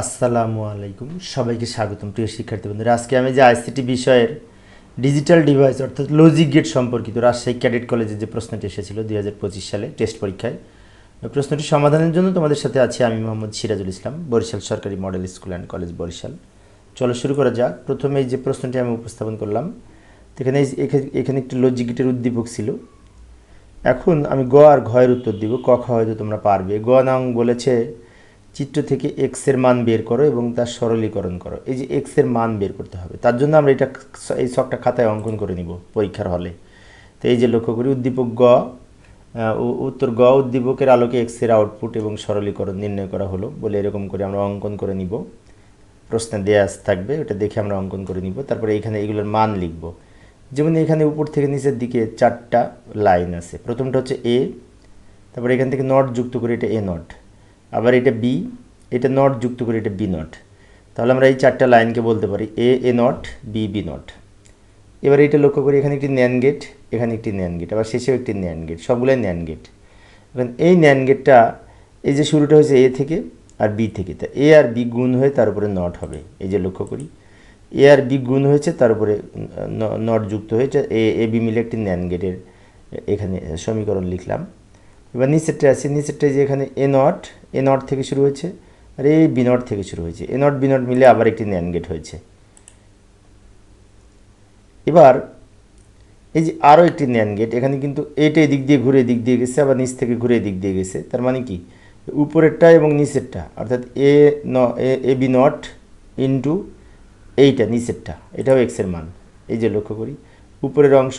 আসসালামু আলাইকুম। সবাইকে স্বাগতম, প্রিয় শিক্ষার্থী বন্ধুরা। আজকে আমি যে আইসিটি বিষয়ের ডিজিটাল ডিভাইস অর্থাৎ লজিক গেট সম্পর্কিত রাজশাহী ক্যাডেট কলেজে যে প্রশ্নটি এসেছিল দুই হাজার পঁচিশ সালে টেস্ট পরীক্ষায় প্রশ্নটি সমাধানের জন্য তোমাদের সাথে আছি আমি মোহাম্মদ সিরাজুল ইসলাম, বরিশাল সরকারি model school and college Barishal. চলো শুরু করা যাক। প্রথমে যে প্রশ্নটি আমি উপস্থাপন করলাম, এখানে এখানে- একটি লজিক গেটের উদ্দীপক ছিল। এখন আমি গ আর ঘয়ের উত্তর দিব, ক খ হয়তো তোমরা পারবে। গ নং বলেছে চিত্র থেকে এক্সের মান বের করো এবং তার সরলীকরণ করো। এই যে এক্সের মান বের করতে হবে, তার জন্য আমরা এটা এই ছকটা খাতায় অঙ্কন করে নিব পরীক্ষার হলে। তো এই যে লক্ষ্য করি, উদ্দীপক গ উত্তর গ, উদ্দীপকের আলোকে এক্সের আউটপুট এবং সরলীকরণ নির্ণয় করা হলো বলে এরকম করে আমরা অঙ্কন করে নিব। প্রশ্নে দেয়া থাকবে, ওটা দেখে আমরা অঙ্কন করে নিব। তারপরে এখানে এগুলোর মান লিখব। যেমন এখানে উপর থেকে নিচের দিকে চারটা লাইন আছে। প্রথমটা হচ্ছে এ তারপরে এখান থেকে নট যুক্ত করে এটা এ নট। আবার এটা বি এটা নট যুক্ত করে এটা বি নট তাহলে আমরা এই চারটা লাইনকে বলতে পারি A A not B B not এবার এটা লক্ষ্য করি, এখানে একটি ন্যান গেট এখানে একটি ন্যান গেট আবার শেষেও একটি ন্যান গেট সবগুলোই ন্যান গেট এখন এই ন্যান গেটটা এই যে শুরুটা হয়েছে এ থেকে আর বি থেকে, তা এ আর বি গুণ হয়ে তার উপরে নট হবে, এই যে লক্ষ্য করি। এ আর বি গুণ হয়েছে, তার উপরে নট যুক্ত হয়েছে, এ এ বি মিলে একটি ন্যান গেটের এখানে সমীকরণ লিখলাম। এবার নিচেরটা আছে, নিচেরটা যে এখানে এ নট এ নট থেকে শুরু হয়েছে, আর এই বি নট থেকে শুরু হয়েছে। এ নট বি নট মিলে আবার একটি ন্যান গেট হয়েছে। এবার এই যে আরও একটি ন্যান গেট, এখানে কিন্তু এইটা এদিক দিয়ে ঘুরে এদিক দিয়ে গেছে, আবার নিচ থেকে ঘুরে এদিক দিয়ে গেছে। তার মানে কি? উপরেরটা এবং নিচেরটা, অর্থাৎ এ ন এ বি নট ইন্টু এইটা, নিচেরটা, এটাও এক্সের মান। এই যে লক্ষ্য করি, উপরের অংশ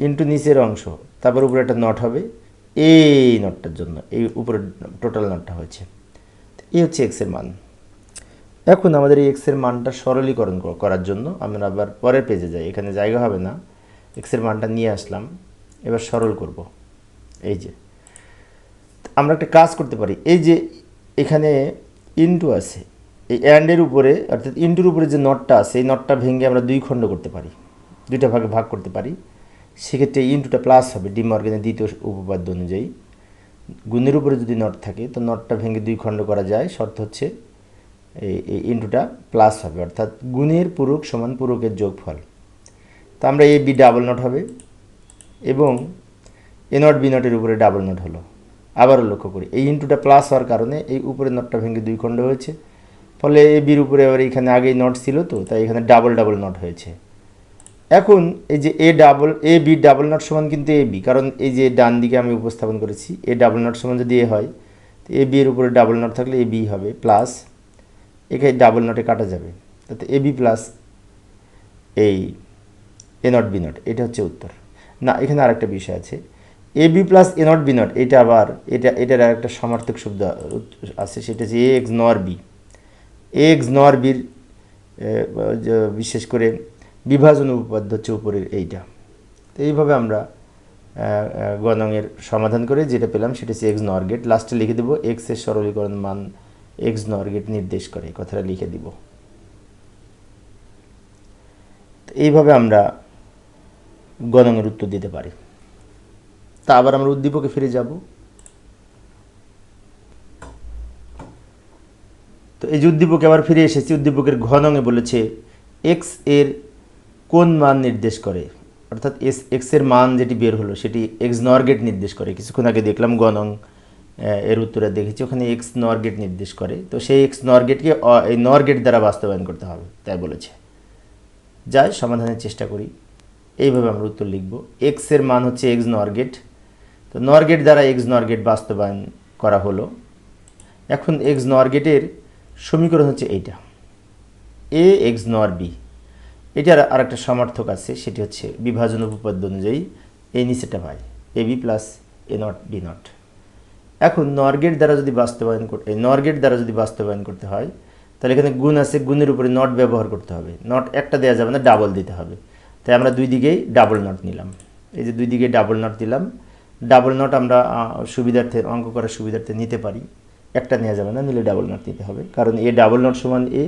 ইন্টু নিচের অংশ, তারপর উপরে একটা নট হবে। এই নটটার জন্য, এই উপরে টোটাল নটটা হয়েছে। এই হচ্ছে এক্সের মান। এখন আমাদের এই এক্সের মানটা সরলীকরণ করার জন্য আমরা আবার পরের পেজে যাই। এখানে জায়গা হবে না। এক্সের মানটা নিয়ে আসলাম। এবার সরল করব। এই যে। আমরা একটা কাজ করতে পারি। এই যে এখানে ইনটু আছে, এই অ্যান্ডের উপরে, অর্থাৎ ইনটুর উপরে যে নটটা আছে, এই নটটা ভেঙে আমরা দুই খণ্ড করতে পারি। দুইটা ভাগে ভাগ করতে পারি। সেক্ষেত্রে ইনটুটা প্লাস হবে ডি মর্গেনের দ্বিতীয় উপপাদ্য অনুযায়ী। গুণের উপরে যদি নট থাকে, তো নটটা ভেঙে দুই খণ্ড করা যায়। শর্ত হচ্ছে এই ইনটুটা প্লাস হবে, অর্থাৎ গুণের পূরক সমান পূরকের যোগফল। তো আমরা এ বি ডাবল নট হবে, এবং এ নট বি নটের উপরে ডাবল নট হলো। আবারও লক্ষ্য করি, এই ইনটুটা প্লাস হওয়ার কারণে এই উপরে নটটা ভেঙে দুই খণ্ড হয়েছে। ফলে এ বির উপরে আবার এখানে আগেই নট ছিল তো, তাই এখানে ডাবল ডাবল নট হয়েছে। এখন এই যে A double A B double not সমান কিন্তু এ বি কারণ এই যে ডান দিকে আমি উপস্থাপন করেছি এ ডাবল নট সমান যদি এ হয়, তো এ বি এর উপরে ডাবল নট থাকলে এ বি হবে প্লাস এখানে ডাবল নটে কাটা যাবে। তাতে এ বি প্লাস এই এ নট বি নট এটা হচ্ছে উত্তর। না, এখানে আরেকটা বিষয় আছে। A B plus A not B not এটা আবার, এটা, এটার আরেকটা সমার্থক শব্দ আছে, সেটা হচ্ছে A X NOR B A X NOR বির বিশেষ করে বিভাজন উপপাদ্য হচ্ছে উপরের এইটা। তো এইভাবে আমরা গণংয়ের সমাধান করে যেটা পেলাম সেটা হচ্ছে এক্স নর গেট লাস্টে লিখে দেবো এক্সের সরলীকরণ মান এক্স নর গেট নির্দেশ করে কথাটা লিখে দিব। এইভাবে আমরা গণংয়ের উত্তর দিতে পারি। তা আবার আমরা উদ্দীপকে ফিরে যাব। তো এই যে উদ্দীপকে আবার ফিরে এসেছি, উদ্দীপকের ঘনঙে বলেছে এক্সের কোন মান নির্দেশ করে? অর্থাৎ এস, এক্সের মান যেটি বের হলো, সেটি এক্স নর গেট নির্দেশ করে। কিছুক্ষণ আগে দেখলাম গণং এর উত্তরে দেখেছি, ওখানে এক্স নর গেট নির্দেশ করে। তো সেই এক্স নর গেটকে, অ- এই নর গেট দ্বারা বাস্তবায়ন করতে হবে, তাই বলেছে। যাই, সমাধানের চেষ্টা করি। এইভাবে আমরা উত্তর লিখব। এক্সের মান হচ্ছে এক্স নর গেট। তো নর গেট দ্বারা এক্স নর গেট বাস্তবায়ন করা হলো। এখন এক্স নর গেটের সমীকরণ হচ্ছে এইটা। A, X NOR B. এটার আরেকটা সমর্থক আছে, সেটি হচ্ছে বিভাজন উপপাদ্য অনুযায়ী এই নিচেটা পাই A B plus A not B not এখন নরগেট দ্বারা যদি বাস্তবায়ন করতে নরগেট দ্বারা যদি বাস্তবায়ন করতে হয়, তাহলে এখানে গুণ আছে, গুণের উপরে নট ব্যবহার করতে হবে। নট একটা দেওয়া যাবে না ডাবল দিতে হবে। তাই আমরা দুই দিকেই ডাবল নট নিলাম। এই যে দুই দিকে ডাবল নট দিলাম ডাবল নট আমরা সুবিধার্থে অঙ্ক করার সুবিধার্থে নিতে পারি। একটা নেওয়া যাবে না, নিলে ডাবল নট নিতে হবে। কারণ এ ডাবল নট সমান এ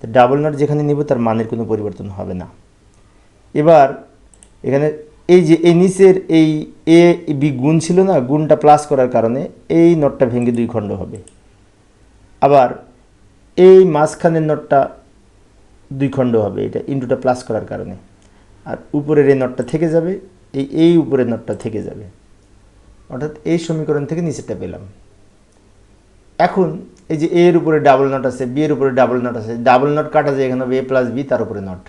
তো ডাবল নট যেখানে নিব, তার মানের কোনো পরিবর্তন হবে না। এবার এখানে এই যে এই নিচের এই এ বি গুণ ছিল না, গুণটা প্লাস করার কারণে এই নটটা ভেঙে দুই খণ্ড হবে। আবার এই মাঝখানের নটটা দুই খণ্ড হবে, এটা ইন্টুটা প্লাস করার কারণে। আর উপরের এই নটটা থেকে যাবে, এই এই উপরের নটটা থেকে যাবে। অর্থাৎ এই সমীকরণ থেকে নিচেরটা পেলাম। এখন এই যে এ এর উপরে ডাবল নট আছে বি এর উপরে ডাবল নট আছে ডাবল নট কাটা যায় এখানে এ প্লাস বি তার উপরে নট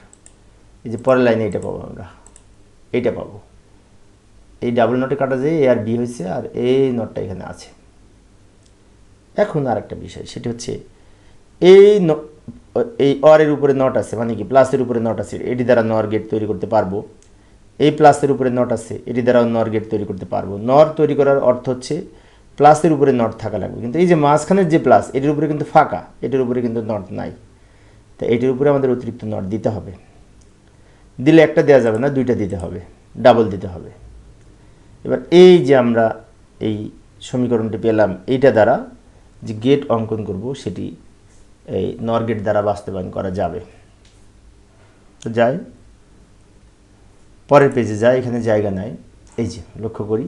এই যে পরের লাইনে এটা পাবো আমরা। এইটা পাবো। এই ডাবল নটে কাটা যায় এ আর বি হয়েছে, আর এ নটটা এখানে আছে। এখন আর একটা বিষয়, সেটি হচ্ছে এই এই অরের উপরে নট আছে মানে কি? প্লাসের উপরে নট আছে, এটি দ্বারা নর গেট তৈরি করতে পারব। এই প্লাসের উপরে নট আছে, এটি দ্বারা নর গেট তৈরি করতে পারব। নর তৈরি করার অর্থ হচ্ছে প্লাসের উপরে নট থাকা লাগবে। কিন্তু এই যে মাঝখানের যে প্লাস, এটির উপরে কিন্তু ফাঁকা, এটির উপরে কিন্তু নট নাই। তা এটির উপরে আমাদের অতিরিক্ত নট দিতে হবে। দিলে একটা দেওয়া যাবে না, দুইটা দিতে হবে, ডাবল দিতে হবে। এবার এই যে আমরা এই সমীকরণটি পেলাম, এইটা দ্বারা যে গেট অঙ্কন করব, সেটি এই নর গেট দ্বারা বাস্তবায়ন করা যাবে। তো যাই, পরের পেজে যাই, এখানে জায়গা নাই। এই যে, লক্ষ্য করি।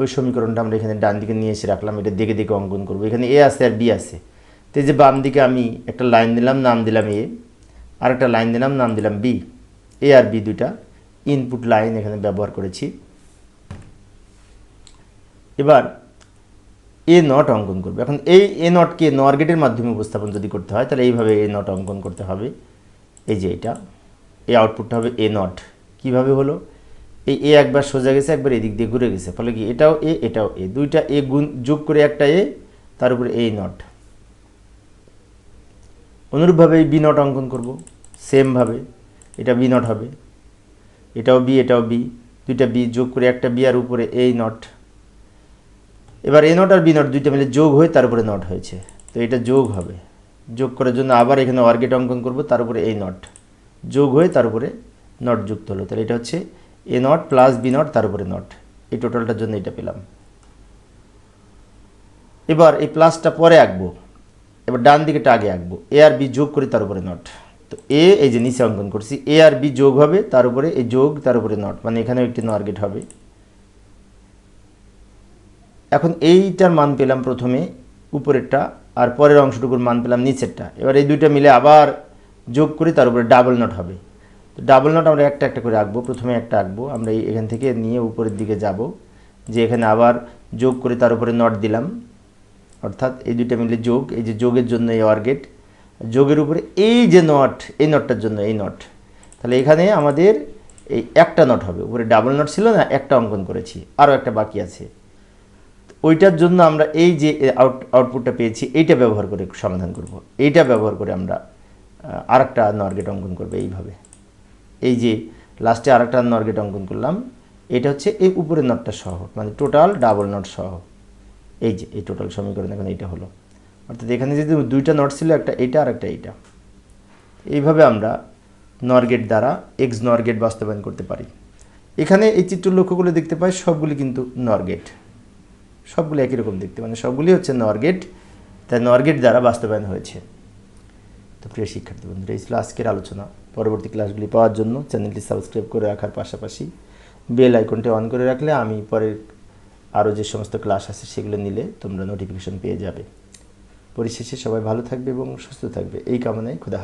ওই সমীকরণটা আমরা এখানে ডান দিকে নিয়ে এসে রাখলাম, এটা দেখে দেখে অঙ্কন করব। এখানে এ আছে আর বি আছে। তো যে বাম দিকে আমি একটা লাইন দিলাম, নাম দিলাম এ আর একটা লাইন দিলাম, নাম দিলাম বি এ আর বি দুইটা ইনপুট লাইন এখানে ব্যবহার করেছি। এবার এ নট অঙ্কন করবে। এখন এই এ নটকে নর গেটের মাধ্যমে উপস্থাপন যদি করতে হয়, তাহলে এইভাবে এ নট অঙ্কন করতে হবে। এই যে এটা, এই আউটপুটটা হবে এ নট কীভাবে হলো? এই এ একবার সোজা গেছে, একবার এদিক দিয়ে ঘুরে গেছে। ফলে কি এটাও এ এটাও এ। দুইটা এ গুণ যোগ করে একটা এ, তার উপরে এই নট। অনুরূপভাবে এই বি নট অঙ্কন করব। সেমভাবে এটা বি নট হবে। এটাও বি এটাও বি। দুইটা বি যোগ করে একটা বি আর উপরে এই নট। এবার এ নট আর বি নট দুইটা মিলে যোগ হয়ে তার উপরে নট হয়েছে। তো এটা যোগ হবে। যোগ করার জন্য আবার এখানে অর্গেট অঙ্কন করব, তার উপরে এই নট। যোগ হয়ে তার উপরে নট যুক্ত হলো। তাহলে এটা হচ্ছে A not plus B not তার উপরে নট এই টোটালটার জন্য এটা পেলাম। এবার এই প্লাসটা পরে আঁকবো। এবার ডান দিকেটা আগে আঁকবো। এ আর বি যোগ করি তার উপরে নট তো এ এই যে নিচে অঙ্কন করছি এ আর বি যোগ হবে তার উপরে, এই যোগ তার উপরে নট মানে এখানেও একটি নর্গেট হবে। এখন এইটার মান পেলাম প্রথমে উপরেরটা, আর পরের অংশটুকুর মান পেলাম নিচেরটা। এবার এই দুইটা মিলে আবার যোগ করি তার উপরে ডাবল নট হবে। তো ডাবল নট আমরা একটা একটা করে আঁকবো, প্রথমে একটা আঁকবো। আমরা এখান থেকে নিয়ে উপরের দিকে যাব, যে এখানে আবার যোগ করে তার উপরে নট দিলাম। অর্থাৎ এই দুইটা মিলে যোগ, এই যে যোগের জন্য এই অর্গেট যোগের উপরে এই যে নট এই নটটার জন্য এই নট তাহলে এখানে আমাদের এই একটা নট হবে। উপরে ডাবল নট ছিল না, একটা অঙ্কন করেছি, আরও একটা বাকি আছে। ওইটার জন্য আমরা এই যে আউট আউটপুটটা পেয়েছি, এইটা ব্যবহার করে সমাধান করব। এইটা ব্যবহার করে আমরা আর একটা নর্গেট অঙ্কন করব এইভাবে। এই যে লাস্টে আর একটা নর্গেট অঙ্কন করলাম, এটা হচ্ছে এই উপরের নটটা সহ মানে টোটাল ডাবল নট সহ। এই যে, এই টোটাল সমীকরণ এখন এইটা হলো। অর্থাৎ এখানে যদি দুইটা নট ছিল, একটা এইটা আর একটা এইটা। এইভাবে আমরা নরগেট দ্বারা এক্স নরগেট বাস্তবায়ন করতে পারি। এখানে এই চিত্র লক্ষ্য করে দেখতে পাই, সবগুলি কিন্তু নরগেট সবগুলি একই রকম দেখতে মানে সবগুলি হচ্ছে নরগেট তাই নরগেট দ্বারা বাস্তবায়ন হয়েছে। তো প্রিয় শিক্ষার্থী বন্ধুরা, এই ছিল আজকের আলোচনা। পরবর্তী ক্লাসগুলি পাওয়ার জন্য চ্যানেলটি সাবস্ক্রাইব করে রাখার পাশাপাশি বেল আইকনটি অন করে রাখলে আমি পরের আরও যে সমস্ত ক্লাস আছে সেগুলো নিলে তোমরা নোটিফিকেশন পেয়ে যাবে। পরিশেষে সবাই ভালো থাকবে এবং সুস্থ থাকবে। এই কামনায় খুদা।